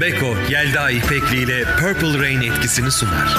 Beko, Yelda İpekli ile Purple Rain etkisini sunar.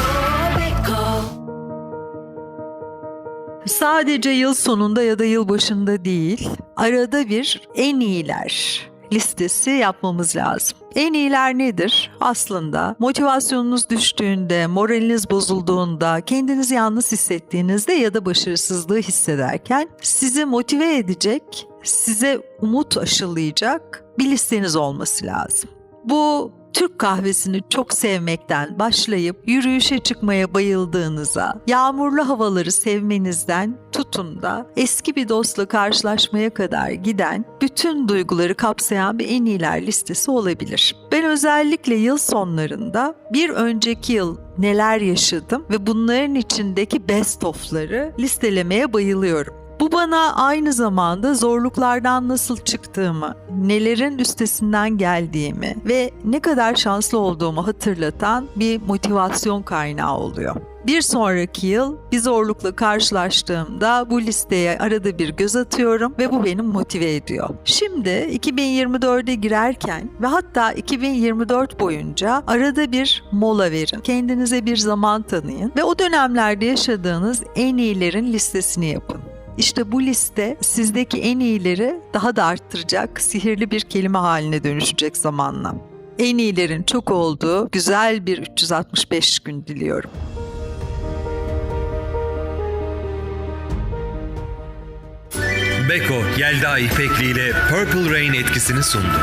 Sadece yıl sonunda ya da yıl başında değil, arada bir en iyiler listesi yapmamız lazım. En iyiler nedir? Aslında motivasyonunuz düştüğünde, moraliniz bozulduğunda, kendinizi yalnız hissettiğinizde ya da başarısızlığı hissederken sizi motive edecek, size umut aşılayacak bir listeniz olması lazım. Bu Türk kahvesini çok sevmekten başlayıp yürüyüşe çıkmaya bayıldığınıza, yağmurlu havaları sevmenizden tutun da eski bir dostla karşılaşmaya kadar giden bütün duyguları kapsayan bir en iyiler listesi olabilir. Ben özellikle yıl sonlarında bir önceki yıl neler yaşadım ve bunların içindeki best of'ları listelemeye bayılıyorum. Bu bana aynı zamanda zorluklardan nasıl çıktığımı, nelerin üstesinden geldiğimi ve ne kadar şanslı olduğumu hatırlatan bir motivasyon kaynağı oluyor. Bir sonraki yıl bir zorlukla karşılaştığımda bu listeye arada bir göz atıyorum ve bu beni motive ediyor. Şimdi 2024'e girerken ve hatta 2024 boyunca arada bir mola verin. Kendinize bir zaman tanıyın ve o dönemlerde yaşadığınız en iyilerin listesini yapın. İşte bu liste sizdeki en iyileri daha da arttıracak, sihirli bir kelime haline dönüşecek zamanla. En iyilerin çok olduğu güzel bir 365 gün diliyorum. Beko, Yelda İpekli ile Purple Rain etkisini sundu.